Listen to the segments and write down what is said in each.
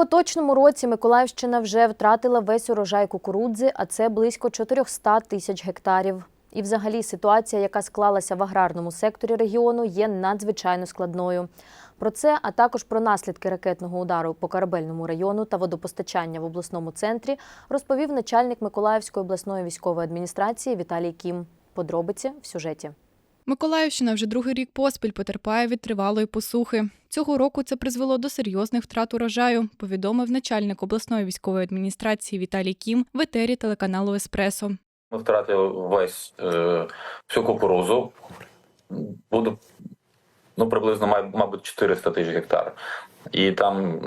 поточному році Миколаївщина вже втратила весь урожай кукурудзи, а це близько 400 тисяч гектарів. І взагалі ситуація, яка склалася в аграрному секторі регіону, є надзвичайно складною. Про це, а також про наслідки ракетного удару по Карабельному району та водопостачання в обласному центрі, розповів начальник Миколаївської обласної військової адміністрації Віталій Кім. Подробиці в сюжеті. Миколаївщина вже другий рік поспіль потерпає від тривалої посухи. Цього року це призвело до серйозних втрат урожаю, повідомив начальник обласної військової адміністрації Віталій Кім в етері телеканалу Еспресо. Ми втратили весь е, всю кукурузу. Буде ну, приблизно, мабуть, 400 тисяч гектар. І там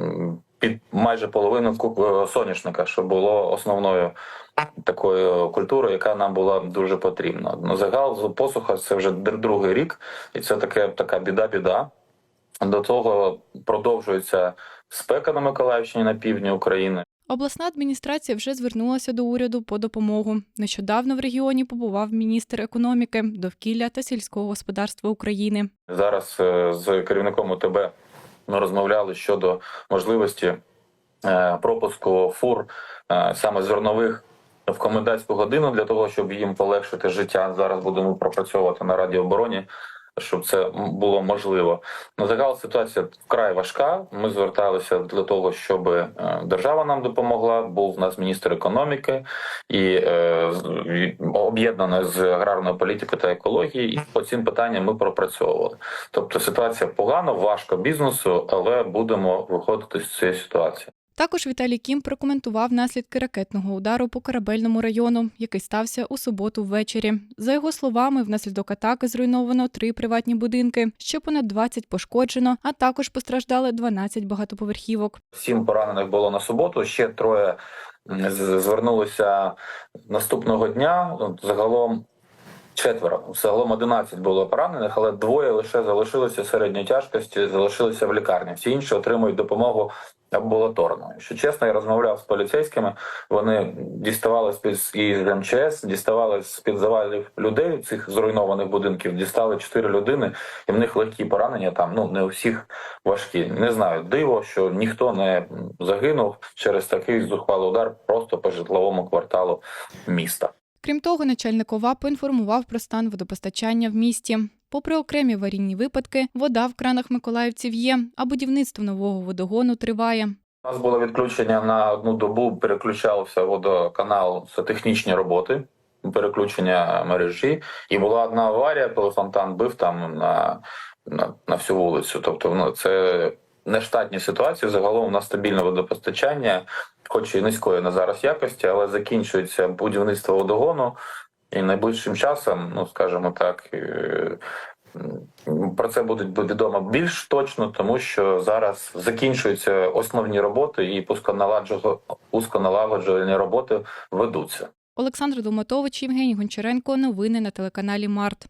під майже половину е, соняшника, що було основною такою культурою, яка нам була дуже потрібна. На загал посуха це вже другий рік, і це таке така біда-біда. До того продовжується спека на Миколаївщині на півдні України. Обласна адміністрація вже звернулася до уряду по допомогу. Нещодавно в регіоні побував міністр економіки, довкілля та сільського господарства України. Зараз е, з керівником ми розмовляли щодо можливості е, пропуску фур е, саме зернових в комендантську годину для того, щоб їм полегшити життя. Зараз будемо пропрацьовувати на Раді обороні, щоб це було можливо. На загал ситуація вкрай важка. Ми зверталися для того, щоб е, держава нам допомогла. Був в нас міністр економіки і е, об'єднано з аграрною політикою та екології. І по цим питанням ми пропрацьовували. Тобто ситуація погана, важко бізнесу, але будемо виходити з цієї ситуації. Також Віталій Кім прокоментував наслідки ракетного удару по корабельному району, який стався у суботу ввечері. За його словами, внаслідок атаки зруйновано три приватні будинки, ще понад 20 пошкоджено, а також постраждали 12 багатоповерхівок. Сім поранених було на суботу. Ще троє звернулися наступного дня. Загалом четверо. Загалом 11 було поранених, але двоє лише залишилися середньої тяжкості, залишилися в лікарні. Всі інші отримують допомогу амбулаторно. Що чесно, я розмовляв з поліцейськими. Вони діставали з під із МЧС, діставали з під завалів людей цих зруйнованих будинків. Дістали чотири людини, і в них легкі поранення. Там ну не у всіх важкі. Не знаю, диво, що ніхто не загинув через такий зухвалий удар просто по житловому кварталу міста. Крім того, начальник ОВА поінформував про стан водопостачання в місті. Попри окремі аварійні випадки, вода в кранах миколаївців є, а будівництво нового водогону триває. У нас було відключення на одну добу, переключався водоканал, це технічні роботи, переключення мережі. І була одна аварія, коли фонтан бив там на, на, на всю вулицю. Тобто, ну, це нештатні ситуації. Загалом у нас стабільне водопостачання, хоч і низької на зараз якості, але закінчується будівництво водогону. І найближчим часом, ну скажімо так, е, про це буде відомо більш точно, тому що зараз закінчуються основні роботи і пусконалагоджувальні роботи ведуться. Олександр Долматович, Євгеній Гончаренко. Новини на телеканалі Март.